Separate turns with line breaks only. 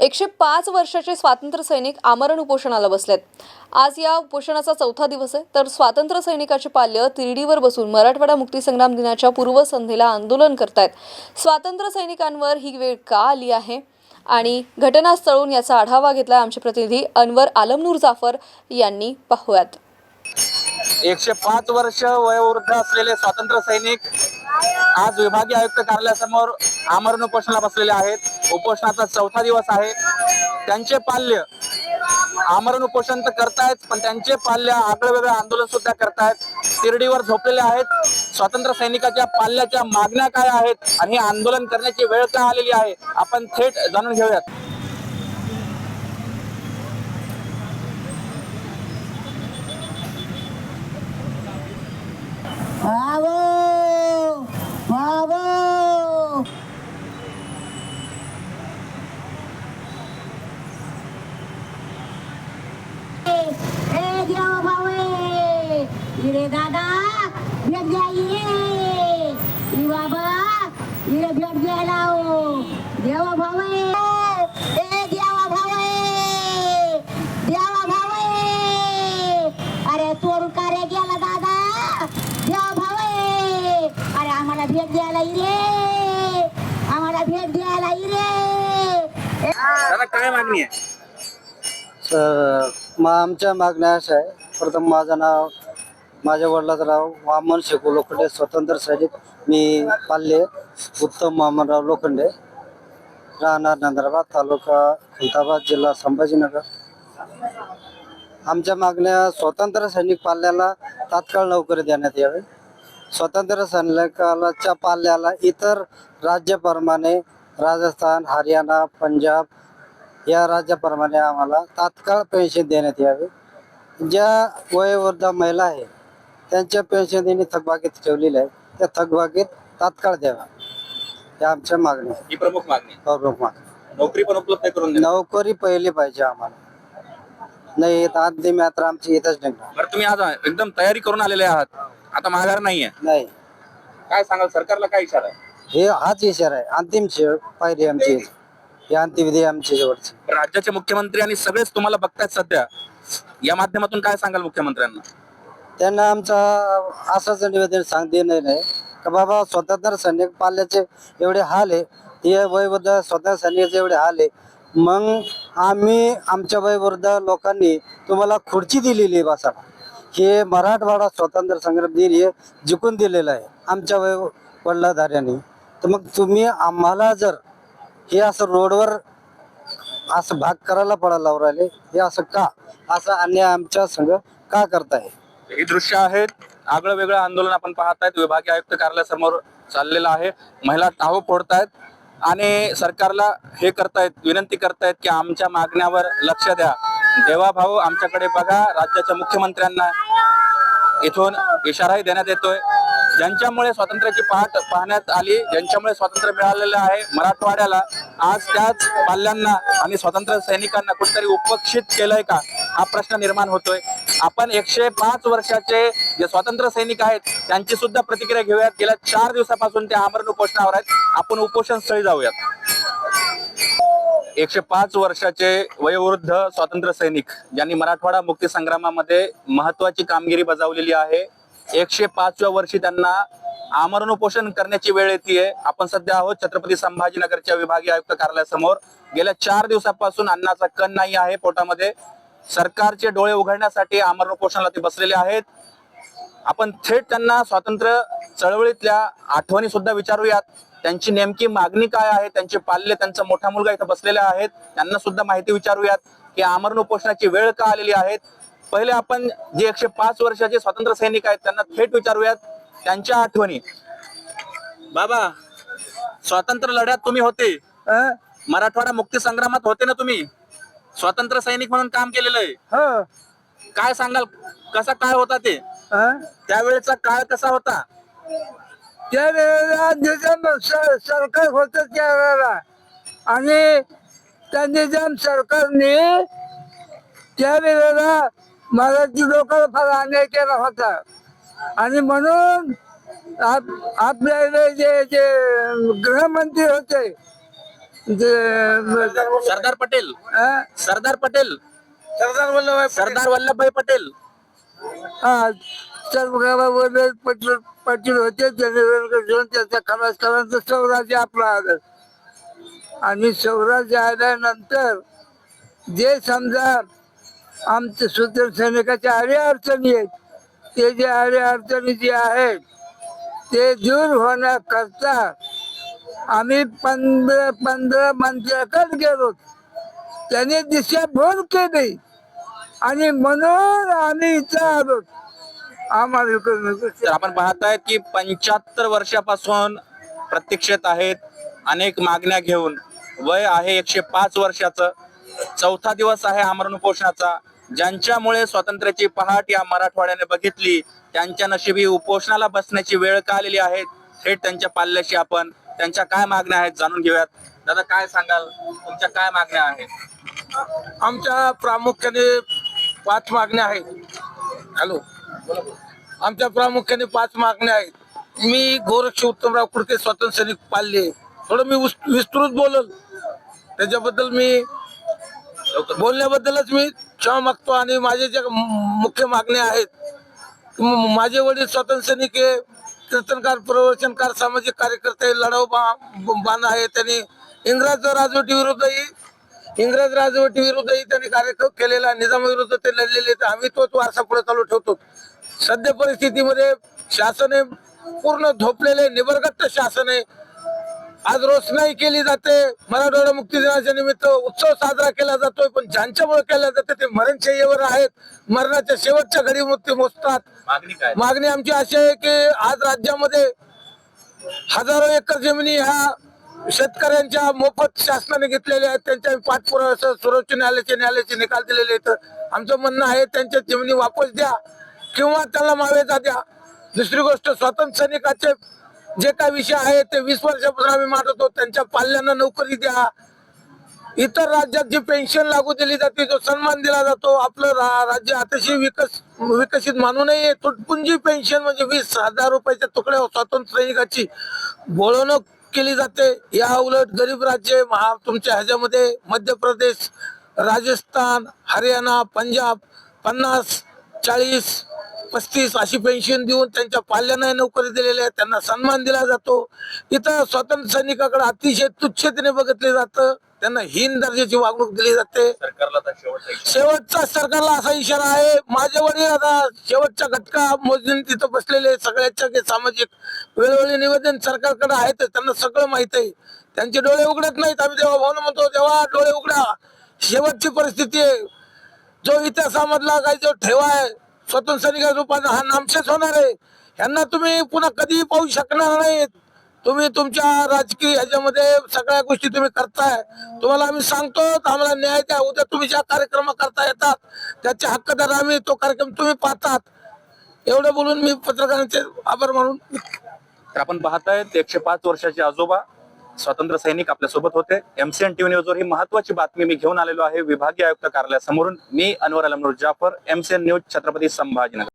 एकशे पाच वर्षाचे स्वातंत्र्य सैनिक आमरण उपोषणाला बसलेत. आज या उपोषणाचा चौथा दिवस आहे. तर स्वातंत्र्य सैनिकाचे पाल्य तिरडीवर बसून मराठवाडा मुक्तीसंग्राम दिनाच्या पूर्वसंध्येला आंदोलन करतायत. स्वातंत्र्य सैनिकांवर ही वेळ का आली आहे? आणि घटनास्थळून याचा आढावा घेतला आमचे प्रतिनिधी अनवर आलमनूर जाफर यांनी पाहूयात.
एकशे पाच वर्ष वयोवृद्ध असलेले स्वातंत्र्य सैनिक आज विभागीय आयुक्त कार्यालयासमोर आमरण उपोषणाला बसलेले आहेत. उपोषणाचा चौथा दिवस आहे. त्यांचे पाल्य आमरण उपोषण तर करतायत पण त्यांचे पाल्य आगळं वेगळं आंदोलन सुद्धा करतायत. तिरडीवर झोपलेले आहेत. स्वातंत्र्य सैनिकाच्या पाल्याच्या मागण्या काय आहेत आणि हे आंदोलन करण्याची वेळ का आलेली आहे? आपण थेट जाणून घेऊयात.
Bravo! Bravo! ए देवा इरे दादा भेट द्या बाबा इरे भेट द्यायला देवा भावे. ए देवा भावे. देवा भावे. अरे चोर कार्य गेला दादा. देवा भावे. अरे आम्हाला भेट द्यायला इरे आम्हाला भेट द्यायला
दादा काय मागणी आहे?
आमच्या मागण्या अशा आहे. प्रथम माझं नाव माझ्या वडिलाचं नाव वामन शेकू लोखंडे. स्वतंत्र सैनिक मी पाल्ले उत्तम वामनराव लोखंडे. राहणार नंदराबाद तालुका खुलताबाद जिल्हा संभाजीनगर. आमच्या मागण्या स्वतंत्र सैनिक पाल्याला तात्काळ नोकरी देण्यात यावी. स्वतंत्र सैनिकाच्या पाल्याला इतर राज्याप्रमाणे राजस्थान हरियाणा पंजाब या राज्याप्रमाणे आम्हाला तात्काळ पेन्शन देण्यात यावी. ज्या वयोवृद्ध महिला आहे त्यांच्या पेन्शन त्यांनी थकबाकीत ठेवलेल्या आहे. त्या थकबाकीत तात्काळ द्यावा. या आमच्या मागण्या आहेत.
ही प्रमुख मागणी आहे.
प्रमुख मागणी
नोकरी पण उपलब्ध करून देणं.
नोकरी पहिली पाहिजे आम्हाला. नाही तर अंतिम यात्रा आमची इथंच निघणार.
बरं तुम्ही आज एकदम तयारी करून आलेले आहात. आता माघार नाहीये.
नाही.
काय सांगाल सरकारला काय इशारा आहे?
हे हाच इशारा आहे. अंतिम शेव पायरी आमची ही अंत्यविधी आमची शेवटची.
राज्याचे मुख्यमंत्री आणि सगळेच तुम्हाला बघतायत सध्या. या माध्यमातून काय सांगाल मुख्यमंत्र्यांना?
त्यांना आमचा असंच निवेदन सांग देणं नाही. का बाबा स्वतंत्र सैनिक पाल्याचे एवढे हाल आहे. ते वयवृद्ध स्वतंत्र सैनिकाचे एवढे हाल आहे. मग आम्ही आमच्या वयवृद्ध लोकांनी तुम्हाला खुर्ची दिलेली आहे बसायला हे मराठवाडा स्वातंत्र्य संग्राम दिन हे जिंकून दिलेलं आहे आमच्या वय वडिलाधाऱ्यांनी. तर मग तुम्ही आम्हाला जर हे असं रोडवर असं भाग करायला पडायला लावून राहिले हे असं का? असं अन्याय आमच्या संघ का करताय?
ही दृश्य आहेत आगळं वेगळं आंदोलन आपण पाहतायत. विभागीय आयुक्त कार्यालयासमोर चाललेलं आहे. महिला टाहो फोडतायत आणि सरकारला हे करतायत विनंती करतायत की आमच्या मागण्यावर लक्ष द्या. देवा भाऊ आमच्याकडे बघा राज्याच्या मुख्यमंत्र्यांना इथून इशाराही देण्यात येतोय. ज्यांच्यामुळे स्वातंत्र्याची पहाट पाहण्यात आली ज्यांच्यामुळे स्वातंत्र्य मिळालेलं आहे मराठवाड्याला आज त्याच पाल्यांना आणि स्वातंत्र्य सैनिकांना कुठेतरी उपक्षित केलंय का? हा प्रश्न निर्माण होतोय. आपण एकशे पाच वर्षाचे जे स्वातंत्र्य सैनिक आहेत त्यांची सुद्धा प्रतिक्रिया घेऊयात. गेल्या चार दिवसापासून ते आमरण उपोषणावर आहेत. आपण उपोषण स्थळी जाऊयात. एकशे पाच वर्षाचे वयोवृद्ध स्वातंत्र्य सैनिक ज्यांनी मराठवाडा मुक्ती संग्रामामध्ये महत्वाची कामगिरी बजावलेली आहे. एकशे पाचव्या वर्षी त्यांना आमरण उपोषण करण्याची वेळ येते आपण सध्या आहोत छत्रपती संभाजीनगरच्या विभागीय आयुक्त कार्यालयासमोर. गेल्या चार दिवसापासून अन्नाचा कण नाही आहे पोटामध्ये. सरकारचे डोळे उघडण्यासाठी आमरण उपोषणाला ते बसलेले आहेत. आपण थेट त्यांना स्वातंत्र्य चळवळीतल्या आठवणी सुद्धा विचारूयात. त्यांची नेमकी मागणी काय आहे? त्यांचे पाल्य त्यांचा मोठा मुलगा इथं बसलेले आहेत त्यांना सुद्धा माहिती विचारूयात की आमरण उपोषणाची वेळ का आलेली आहे? पहिले आपण जे एकशे पाच वर्षाचे स्वातंत्र्य सैनिक आहेत त्यांना थेट विचारूयात. त्यांच्या आठवणी. बाबा स्वातंत्र्य लढ्यात तुम्ही होते. मराठवाडा मुक्ती संग्रामात होते ना तुम्ही? स्वातंत्र्य सैनिक म्हणून काम केलेलं आहे.
हो.
काय सांगाल? कसा काळ होता ते? त्यावेळेचा काळ कसा होता?
त्यावेळेला निजाम स- सरकार होत त्यावेळेला. आणि त्या निजाम सरकारने त्यावेळेला मराठी लोकांना फार अन्याय केला होता. आणि म्हणून आप- आपल्या इथे जे जे गृहमंत्री होते
सरदार पटेल. सरदार पटेल.
सरदार वल्लभभाई
सरदार वल्लभभाई पटेल.
हा सरदार पटेल पाटील होते घेऊन त्याचा खलास करायचं स्वराज्य आपला आलं. आणि स्वराज्य आल्यानंतर जे समजा आमच्या सूत्र सैनिकाच्या अडी अडचणी आहेत ते जे अडी अडचणी जे आहेत ते दूर होण्याकरता आम्ही पंधरा पंधरा मंत्र्याकडे गेलो. त्याने दिशा भर केली. आणि म्हणून आम्ही इथं आलो. आम्हाला
आपण पाहताय की पंच्याहत्तर वर्षापासून प्रतीक्षेत आहेत अनेक मागण्या घेऊन. वय आहे एकशे पाच वर्षाचं. चौथा दिवस आहे आमरण उपोषणाचा ज्यांच्यामुळे स्वातंत्र्याची पहाट या मराठवाड्याने बघितली त्यांच्या नशिबी उपोषणाला बसण्याची वेळ का आलेली आहे थेट त्यांच्या पाल्याशी आपण त्यांच्या काय मागण्या आहेत जाणून घेऊयात. दादा काय सांगाल? तुमच्या काय मागण्या आहेत?
आमच्या प्रामुख्याने पाच मागण्या आहेत. हॅलो. आमच्या प्रामुख्याने पाच मागण्या आहेत. मी गोरक्ष उत्तमराव कुडके स्वातंत्र्य सैनिक पाल्ले. थोडं मी विस्तृत बोलल. त्याच्याबद्दल मी बोलण्याबद्दलच मी क्षमा मागतो आणि माझे ज्या मु- मुख्य मागण्या आहेत माझे वडील स्वातंत्र्य सैनिक कीर्तनकार प्रवचनकार सामाजिक कार्यकर्ते लढाऊ बा बाण आहे. त्यांनी इंग्रज राजवटी विरुद्धही इंग्रज राजवटी विरुद्धही त्यांनी कार्यक्रम केलेला. निजामाविरुद्ध ते लढलेले तर आम्ही तोच वारसा पुढे चालू ठेवतो. सध्या परिस्थितीमध्ये शासन हे पूर्ण झोपलेले निबरगट्ट शासन आहे आज रोषणाई केली जाते. मराठवाडा मुक्ती दिनाच्या निमित्त उत्सव साजरा केला जातोय पण ज्यांच्यामुळे केला जाते ते मरणशय्येवर आहेत. मरणाच्या शेवटच्या घडी मुक्ती मोजतात.
मागणी
आमची अशी आहे की आज राज्यामध्ये हजारो एकर जमिनी ह्या शेतकऱ्यांच्या मोफत शासनाने घेतलेल्या आहेत. त्यांच्या पाठपुरावा सर्वोच्च न्यायालयाचे न्यायालयाचे निकाल दिलेले आहेत. आमचं म्हणणं आहे त्यांच्या जमिनी वापस द्या किंवा त्यांना मावेजा द्या. दुसरी गोष्ट स्वातंत्र्य सैनिकाचे जे काही विषय आहे ते वीस वर्षापासून आम्ही मांडतो त्यांच्या पाल्यांना नोकरी द्या. इतर राज्यात जी पेन्शन लागू दिली जाते जो सन्मान दिला जातो आपलं रा- राज्य अतिशय विकस विकसित मानू नये. तुटपुंजी पेन्शन म्हणजे वीस हजार रुपयाच्या तुकड्या स्वातंत्र्य सैनिकाची बोलवणूक केली जाते. या उलट गरीब राज्य महा तुमच्या ह्याच्यामध्ये मध्य प्रदेश राजस्थान हरियाणा पंजाब पन्नास चाळीस पस्तीस अशी पेन्शन देऊन त्यांच्या पाल्यांना नोकरी दिलेल्या आहे त्यांना सन्मान दिला जातो. इथं स्वातंत्र्य सैनिकाकडे अतिशय तुच्छतेने बघितले जातं. त्यांना हीन दर्जाची वागणूक दिली जाते.
शेवटचा
सरकारला असा इशारा आहे. माझे वडील आता शेवटच्या घटका मोजून तिथं बसलेले सगळ्याच्या सामाजिक वेळोवेळी निवेदन सरकारकडे आहेत त्यांना सगळं माहीत आहे. त्यांचे डोळे उघडत नाहीत. आम्ही तेव्हा भावना म्हणतो तेव्हा डोळे उघडा. शेवटची परिस्थिती आहे. जो इतिहासामधला काही जो ठेवा आहे. स्वतंत्र सैनिका रूपाने हा नामशेष होणार आहे. ह्यांना तुम्ही पुन्हा कधीही पाहू शकणार नाहीत. तुम्ही तुमच्या राजकीय ह्याच्यामध्ये सगळ्या गोष्टी तुम्ही करताय. तुम्हाला आम्ही सांगतो आम्हाला न्याय द्या. उद्या तुम्ही ज्या कार्यक्रम करता येतात त्याचे हक्कदार आम्ही तो कार्यक्रम तुम्ही पाहतात. एवढं बोलून मी पत्रकारांचे आभार मानून
आपण पाहतायत एकशे पाच वर्षाचे आजोबा. स्वातंत्र्य सैनिक आपल्यासोबत होते एमसीएन टीव्ही न्यूजवर ही महत्वाची बातमी मी घेऊन आलेलो आहे. विभागीय आयुक्त कार्यालयासमोरून मी अनवर अलमनूर जाफर एमसीएन न्यूज छत्रपती संभाजीनगर.